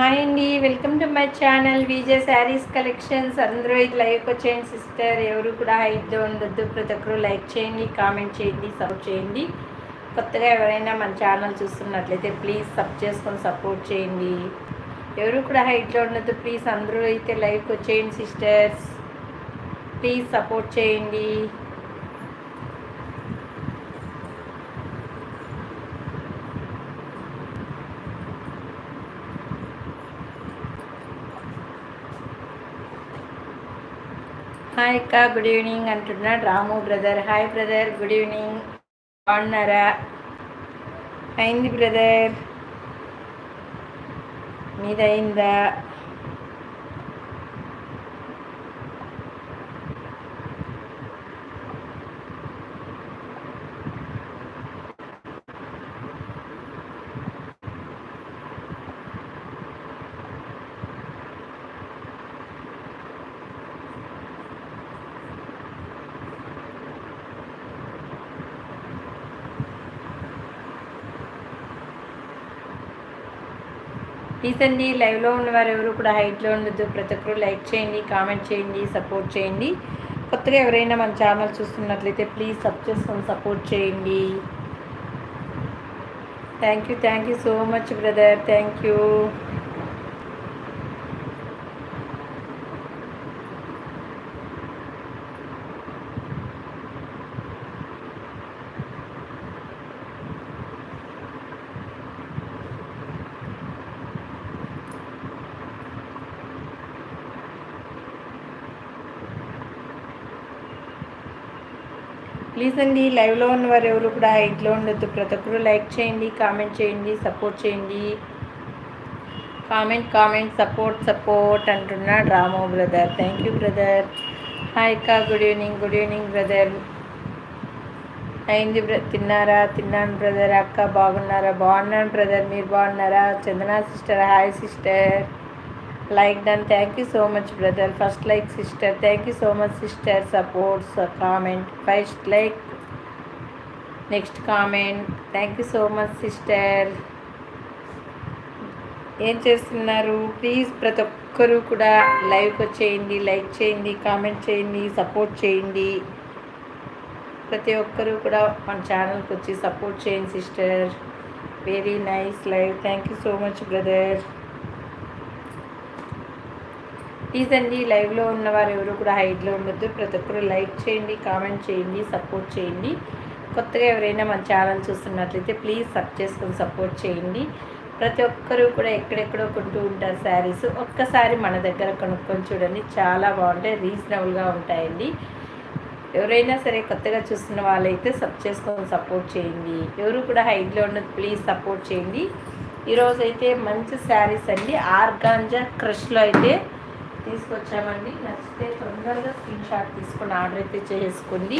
Hi అండి welcome to my channel VJ saris collections. అందరూ ఇది లైక్ వచ్చేయండి సిస్టర్. ఎవరు కూడా హైట్లో ఉండొద్దు. ప్రతి ఒక్కరు లైక్ చేయండి కామెంట్ చేయండి సపోర్ట్ చేయండి. కొత్తగా ఎవరైనా మన ఛానల్ చూస్తున్నట్లయితే ప్లీజ్ సబ్ చేసుకొని సపోర్ట్ చేయండి. ఎవరు కూడా హైట్లో ఉండొద్దు. ప్లీజ్ అందరూ అయితే లైక్ వచ్చేయండి సిస్టర్స్. ప్లీజ్ సపోర్ట్ చేయండి. హాయ్ అక్క గుడ్ ఈవినింగ్ అంటున్నాడు Ramu brother hi brother good evening బాగున్నారా అయింది బ్రదర్ మీదయిందా ప్లీజ్ అండి లైవ్లో ఉన్నవారు ఎవరు కూడా హైట్లో ఉండొద్దు. ప్రతి ఒక్కరు లైక్ చేయండి కామెంట్ చేయండి సపోర్ట్ చేయండి. కొత్తగా ఎవరైనా మన ఛానల్ చూస్తున్నట్లయితే ప్లీజ్ సబ్ చేసుకొని సపోర్ట్ చేయండి. Thank you thank you so much brother. Thank you. Please అండి లైవ్లో ఉన్న వారు ఎవరు కూడా హైట్లో ఉండొద్దు. ప్రతి ఒక్కరు లైక్ చేయండి కామెంట్ చేయండి సపోర్ట్ చేయండి. కామెంట్ కామెంట్ సపోర్ట్ సపోర్ట్ అంటున్నాడు Ramu brother. Thank you brother. Hi అక్క. Good evening good evening brother. అయింది బ్ర తిన్నారా? తిన్నాను బ్రదర్. అక్క బాగున్నారా? బాగున్నాను బ్రదర్. మీరు బాగున్నారా? Chandana sister hi sister like done thank you so much brother first like sister thank you so much sister supports comment first like next comment thank you so much sister ఏం చేస్తున్నారు? Please ప్రతి ఒక్కరూ కూడా లైవ్కి వచ్చేయండి like చేయండి comment చేయండి support చేయండి. ప్రతి ఒక్కరూ కూడా మన ఛానల్కి వచ్చి సపోర్ట్ చేయండి sister very nice live thank you so much brother please అండి లైవ్లో ఉన్నవారు ఎవరు కూడా హైట్లో ఉండొద్దు. ప్రతి ఒక్కరు లైక్ చేయండి కామెంట్ చేయండి సపోర్ట్ చేయండి. కొత్తగా ఎవరైనా మన ఛానల్ చూస్తున్నట్లయితే ప్లీజ్ సబ్ చేసుకొని సపోర్ట్ చేయండి. ప్రతి ఒక్కరూ కూడా ఎక్కడెక్కడో కొంటూ ఉంటారు శారీస్. ఒక్కసారి మన దగ్గర కొనుక్కొని చూడండి. చాలా బాగుంటాయి రీజనబుల్గా ఉంటాయండి. ఎవరైనా సరే కొత్తగా చూస్తున్న వాళ్ళైతే సబ్ చేసుకొని సపోర్ట్ చేయండి. ఎవరు కూడా హైట్లో ఉన్నది ప్లీజ్ సపోర్ట్ చేయండి. ఈరోజు అయితే మంచి శారీస్ అండి. ఆర్గాంజా క్రష్లో అయితే తీసుకొచ్చామండి. నచ్చితే తొందరగా స్క్రీన్ షాట్ తీసుకొని ఆర్డర్ అయితే చేసుకోండి.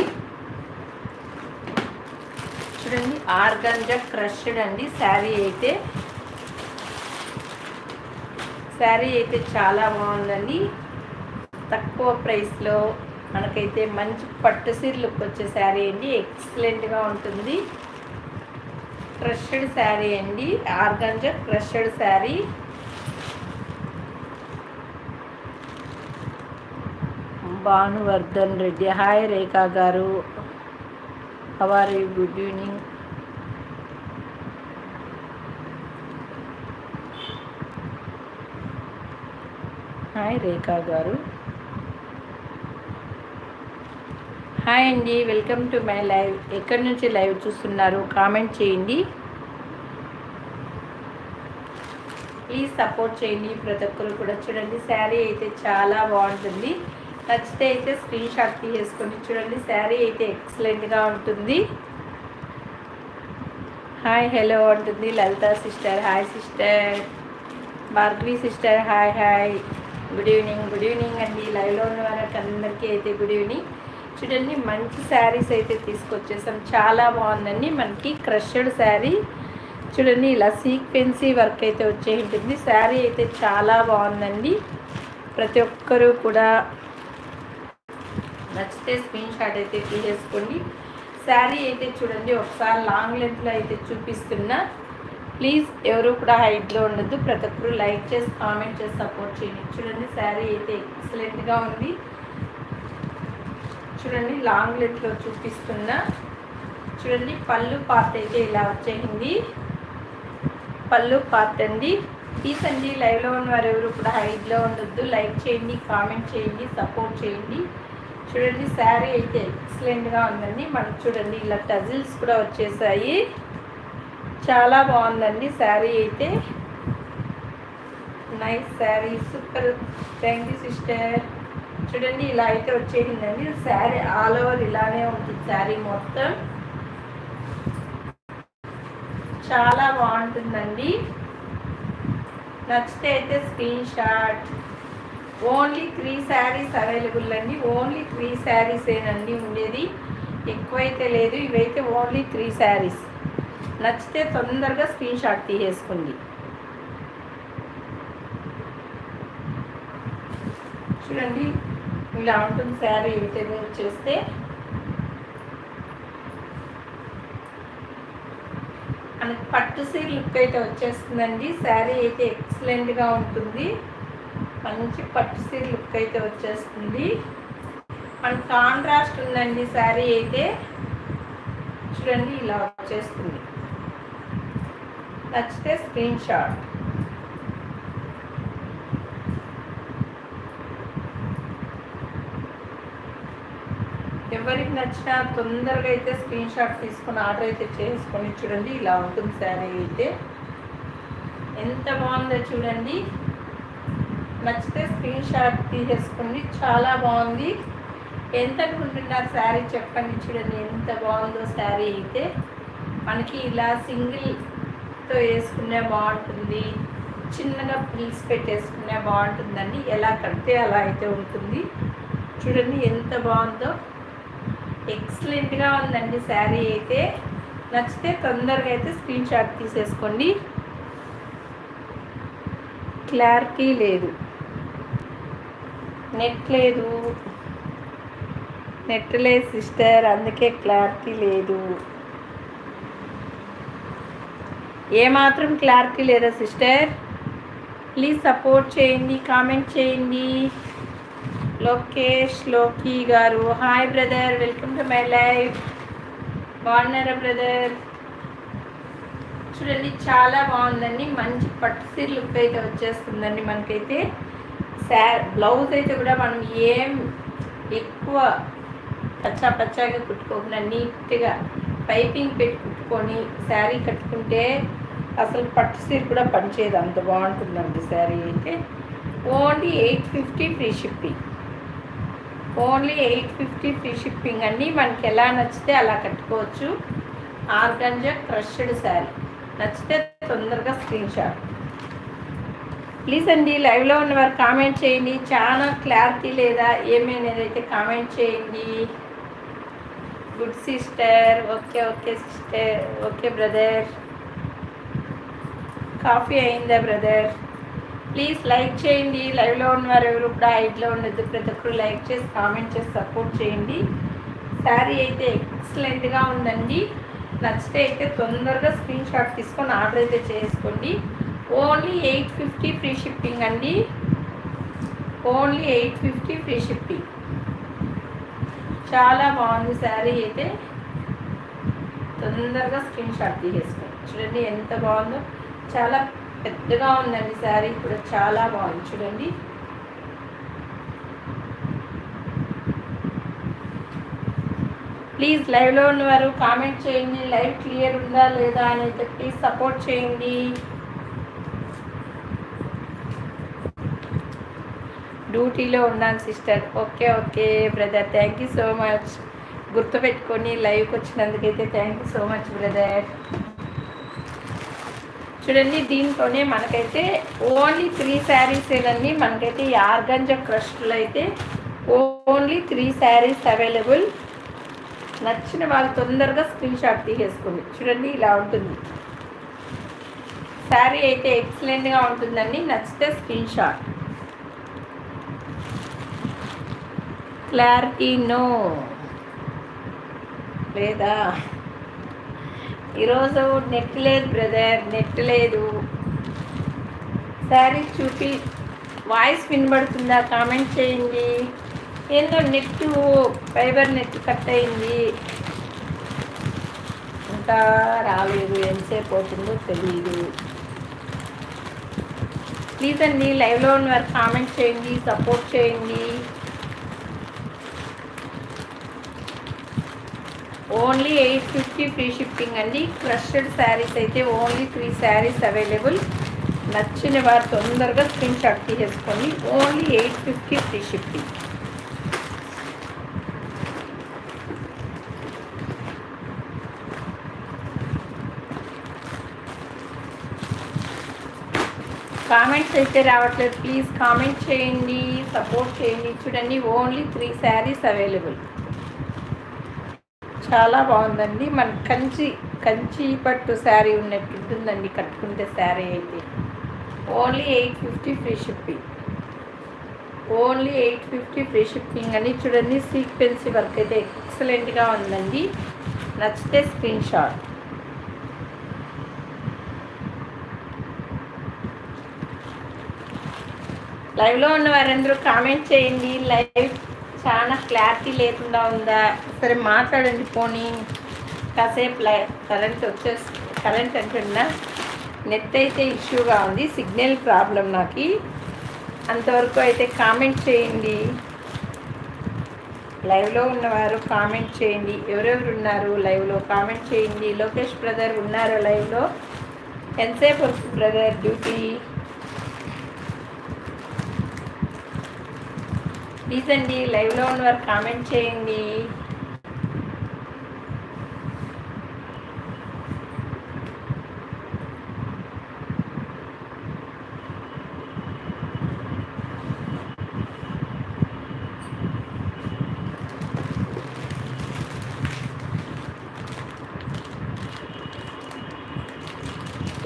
చూడండి ఆర్గంజా క్రష్డ్ అండి. శారీ అయితే శారీ అయితే చాలా బాగుందండి. తక్కువ ప్రైస్లో మనకైతే మంచి పట్టు సీర లుక్ వచ్చే శారీ అండి. ఎక్సలెంట్గా ఉంటుంది. క్రష్డ్ శారీ అండి. Organza crushed sari. Bhanuvardhan Reddy. Hi Rekha గారు. How are you? Good evening. Hi Rekha గారు. హాయ్ అండి. Welcome to my live. ఎక్కడి నుంచి లైవ్ చూస్తున్నారు? కామెంట్ చేయండి. ప్లీజ్ సపోర్ట్ చేయండి. ప్రతి ఒక్కరు కూడా చూడండి. శారీ అయితే చాలా బాగుంటుంది. నచ్చితే అయితే స్క్రీన్ షాట్ తీసేసుకొని చూడండి. శారీ అయితే ఎక్సలెంట్గా ఉంటుంది. హాయ్ హలో అంటుంది Lalitha sister hi sister Bhargavi sister hi hi good evening good evening అండి. లైవ్లో ఉన్న వారికి అందరికీ అయితే గుడ్ ఈవినింగ్ చూడండి మంచి శారీస్ అయితే తీసుకొచ్చేసాం. చాలా బాగుందండి. మనకి క్రషడ్ శారీ. చూడండి ఇలా సీక్వెన్సీ వర్క్ అయితే వచ్చే ఉంటుంది శారీ అయితే చాలా బాగుందండి. ప్రతి ఒక్కరూ కూడా నచ్చితే స్క్రీన్ షాట్ అయితే తీసేసుకోండి శారీ అయితే చూడండి ఒకసారి లాంగ్ లెంత్లో అయితే చూపిస్తున్నా. ప్లీజ్ ఎవరు కూడా హైట్లో ఉండొద్దు ప్రతి ఒక్కరు లైక్ చేసి కామెంట్ చేసి సపోర్ట్ చేయండి. చూడండి శారీ అయితే ఎక్సలెంట్గా ఉంది. చూడండి లాంగ్ లెంత్లో చూపిస్తున్నా. చూడండి పళ్ళు పార్ట్ అయితే ఇలా వచ్చేసింది. పళ్ళు పార్ట్ అండి. ప్లీజ్ అండి లైవ్లో ఉన్న వారు ఎవరు కూడా హైట్లో ఉండొద్దు. లైక్ చేయండి కామెంట్ చేయండి సపోర్ట్ చేయండి. చూడండి శారీ అయితే ఎక్సలెంట్గా ఉందండి. మనకు చూడండి ఇలా టజిల్స్ కూడా వచ్చేసాయి. చాలా బాగుందండి శారీ అయితే. Nice sari super thank you sister చూడండి ఇలా అయితే వచ్చేసిందండి. శారీ ఆల్ ఓవర్ ఇలానే ఉంటుంది శారీ మొత్తం. చాలా బాగుంటుందండి. నచ్చితే అయితే screenshot only three saris available అండి. ఓన్లీ త్రీ శారీస్ ఏనండి ఉండేది. ఎక్కువైతే లేదు. ఇవైతే ఓన్లీ త్రీ శారీస్. నచ్చితే తొందరగా స్క్రీన్ షాట్ తీసేసుకోండి. చూడండి ఇలా ఉంటుంది శారీ. అయితే చేస్తే మనకి పట్టు సీ లుక్ అయితే వచ్చేస్తుందండి. శారీ అయితే ఎక్సలెంట్గా ఉంటుంది. మంచి పట్టు సీర లుక్ అయితే వచ్చేస్తుంది. అండ్ కాంట్రాస్ట్ ఉందండి శారీ అయితే. చూడండి ఇలా వచ్చేస్తుంది. నచ్చితే స్క్రీన్ షాట్ ఎవరికి నచ్చినా తొందరగా అయితే స్క్రీన్ షాట్ తీసుకొని ఆర్డర్ అయితే చేసుకొని చూడండి ఇలా ఉంటుంది శారీ అయితే. ఎంత బాగుందో చూడండి. నచ్చితే స్క్రీన్ షాట్ తీసేసుకోండి చాలా బాగుంది. ఎంత అనుకుంటున్నారు శారీ చెప్పండి చూడండి ఎంత బాగుందో శారీ అయితే. మనకి ఇలా సింగిల్తో వేసుకునే బాగుంటుంది. చిన్నగా పిల్స్ పెట్టేసుకునే బాగుంటుందండి. ఎలా కడితే అలా అయితే ఉంటుంది. చూడండి ఎంత బాగుందో. ఎక్సలెంట్గా ఉందండి శారీ అయితే. నచ్చితే తొందరగా అయితే స్క్రీన్ షాట్ తీసేసుకోండి. క్లారిటీ లేదు. నెట్ లేదు. నెట్ లేదు సిస్టర్ అందుకే క్లారిటీ లేదు. ఏమాత్రం క్లారిటీ లేదా సిస్టర్? ప్లీజ్ సపోర్ట్ చేయండి కామెంట్ చేయండి. లోకేష్లోకి గారు hi brother welcome to my life. బాగున్నారా బ్రదర్? చూడండి చాలా బాగుందండి. మంచి పట్టు సీర లుక్ అయితే వచ్చేస్తుందండి మనకైతే. శా బ్లౌజ్ అయితే కూడా మనం ఏం ఎక్కువ పచ్చా పచ్చాగా కుట్టుకోకుండా నీట్గా పైపింగ్ పెట్టి కుట్టుకొని శారీ కట్టుకుంటే అసలు పట్టు సీర కూడా పనిచేయదు. అంత బాగుంటుందండి శారీ అయితే. Only eight fifty free shipping. Only eight fifty free shipping అండి మనకి ఎలా నచ్చితే అలా కట్టుకోవచ్చు. Organza crushed sari. నచ్చితే తొందరగా స్క్రీన్ షాట్. ప్లీజ్ అండి లైవ్లో ఉన్నవారు కామెంట్ చేయండి. చాలా క్లారిటీ లేదా ఏమైనదైతే కామెంట్ చేయండి. Good sister okay okay sister okay brother. Coffee అయిందా బ్రదర్? ప్లీజ్ లైక్ చేయండి. లైవ్లో ఉన్నవారు ఎవరు కూడా హైట్లో ఉండదు ప్రతి ఒక్కరు లైక్ చేసి కామెంట్ చేసి సపోర్ట్ చేయండి. శారీ అయితే ఎక్సలెంట్గా ఉందండి. నచ్చితే అయితే తొందరగా స్క్రీన్ షాట్ తీసుకొని ఆర్డర్ అయితే చేసుకోండి. Only eight fifty free shipping అండి. Only eight fifty free shipping. చాలా బాగుంది శారీ అయితే. తొందరగా స్క్రీన్ షాట్ తీసేసుకోండి. చూడండి ఎంత బాగుందో. చాలా పెద్దగా ఉందండి శారీ కూడా. చాలా బాగుంది. చూడండి. ప్లీజ్ లైవ్లో ఉన్నవారు కామెంట్ చేయండి. లైవ్ క్లియర్ ఉందా లేదా అని అయితే ప్లీజ్ సపోర్ట్ చేయండి. డ్యూటీలో ఉన్నాను sister. Okay okay brother. Thank you so much గుర్తుపెట్టుకొని లైవ్కి వచ్చినందుకైతే thank you so much brother. చూడండి దీంతోనే మనకైతే ఓన్లీ త్రీ శారీస్ ఏనండి. మనకైతే యార్గంజ క్రష్లో అయితే ఓన్లీ త్రీ శారీస్ అవైలబుల్ నచ్చిన వాళ్ళు తొందరగా స్క్రీన్ షాట్ తీసేసుకోండి. చూడండి ఇలా ఉంటుంది. శారీ అయితే ఎక్సలెంట్గా ఉంటుందండి. నచ్చితే స్క్రీన్ షాట్ క్లారిటీ నో. లేదా? ఈరోజు నెట్ లేదు బ్రదర్ నెట్ లేదు. శారీ చూపి వాయిస్ వినబడుతుందా? కామెంట్ చేయండి. ఏందో నెట్ ఫైబర్ నెట్ కట్ అయింది. ఇంకా రాలేదు. ఎంతసేపు అవుతుందో తెలియదు ప్లీజ్ అండి లైవ్లో ఉన్న వారు కామెంట్ చేయండి సపోర్ట్ చేయండి. Only eight fifty free shipping అండి. క్రస్టెడ్ శారీస్ అయితే ఓన్లీ త్రీ శారీస్ అవైలబుల్ నచ్చిన వారు తొందరగా స్క్రీన్ షాట్ తీసేసుకోండి. Only eight fifty free shipping. Comments అయితే రావట్లేదు. ప్లీజ్ కామెంట్ చేయండి సపోర్ట్ చేయండి. చూడండి ఓన్లీ త్రీ శారీస్ అవైలబుల్ చాలా బాగుందండి. మన కంచి కంచి పట్టు శారీ ఉన్నట్టు ఉంటుందండి. కట్టుకుంటే శారీ అయితే. Only eight fifty free shipping. Only eight fifty free shipping అని చూడండి. సీక్వెన్సీ వర్క్ అయితే ఎక్సలెంట్గా ఉందండి. నచ్చితే స్క్రీన్ షాట్. లైవ్లో ఉన్న వారందరూ కామెంట్ చేయండి. లైవ్ చాలా క్లారిటీ లేకుండా ఉందా? సరే మాట్లాడండి పోనీ. కాసేపు లై కరెంట్ వచ్చేసి కరెంట్ అంటున్నా. నెట్ అయితే ఇష్యూగా ఉంది సిగ్నల్ ప్రాబ్లం నాకు. అంతవరకు అయితే కామెంట్ చేయండి. లైవ్లో ఉన్నవారు కామెంట్ చేయండి. ఎవరెవరు ఉన్నారు లైవ్లో కామెంట్ చేయండి. లోకేష్ బ్రదర్ ఉన్నారు లైవ్లో? ఎంతసేపు వస్తుంది బ్రదర్ డ్యూటీ? ప్లీజ్ అండి లైవ్లో ఉన్నవారు కామెంట్ చేయండి.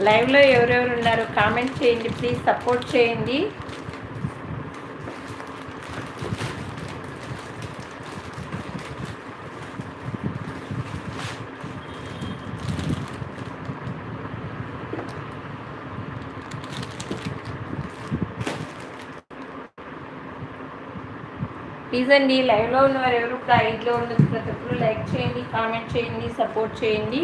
లైవ్లో ఎవరెవరు ఉన్నారు కామెంట్ చేయండి ప్లీజ్ సపోర్ట్ చేయండి. ప్లీజ్ అండి లైవ్లో ఉన్నవారు ఎవరు కూడా ఐదులో ఉండదు ప్రతి ఒక్కరు లైక్ చేయండి కామెంట్ చేయండి సపోర్ట్ చేయండి.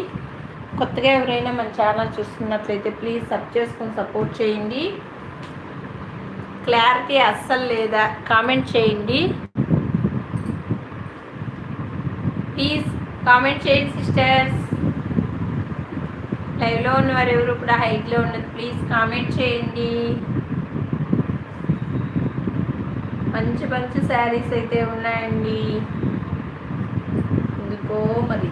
కొత్తగా ఎవరైనా మన ఛానల్ చూస్తున్నట్లయితే ప్లీజ్ సబ్ చేసుకొని సపోర్ట్ చేయండి. క్లారిటీ అస్సలు లేదా కామెంట్ చేయండి. ప్లీజ్ కామెంట్ చేయండి సిస్టర్స్. లైవ్లో ఉన్నవారు ఎవరు కూడా హైట్లో ఉన్నది ప్లీజ్ కామెంట్ చేయండి. మంచి మంచి శారీస్ అయితే ఉన్నాయండి. ఎందుకో మరి.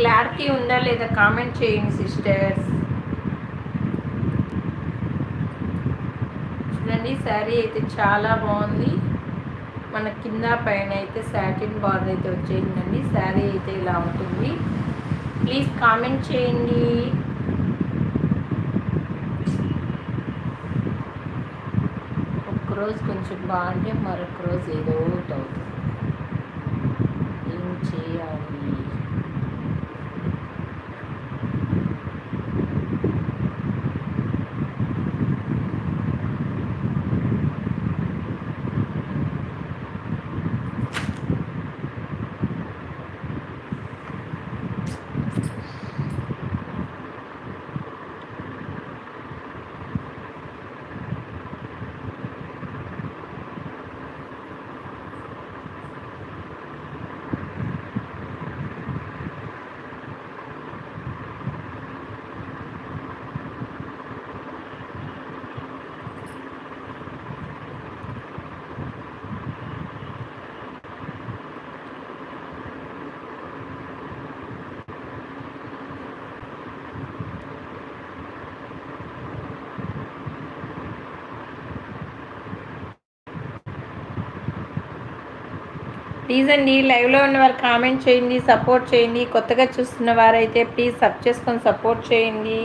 క్లారిటీ ఉందా లేదా కామెంట్ చేయండి సిస్టర్స్ చూడండి శారీ అయితే చాలా బాగుంది. మన కింద పైన అయితే సాటిన్ బార్డర్ అయితే వచ్చేసిందండి. శారీ అయితే ఇలా ఉంటుంది. ప్లీజ్ కామెంట్ చేయండి. రోజు కొంచెం బాగుంటే మరొక రోజు ఏదో ఒకటి అవుతుంది. ఏం చేయాలి? ప్లీజ్ అండి లైవ్లో ఉన్న వారు కామెంట్ చేయండి సపోర్ట్ చేయండి. కొత్తగా చూస్తున్న వారైతే ప్లీజ్ సబ్ చేసుకొని సపోర్ట్ చేయండి.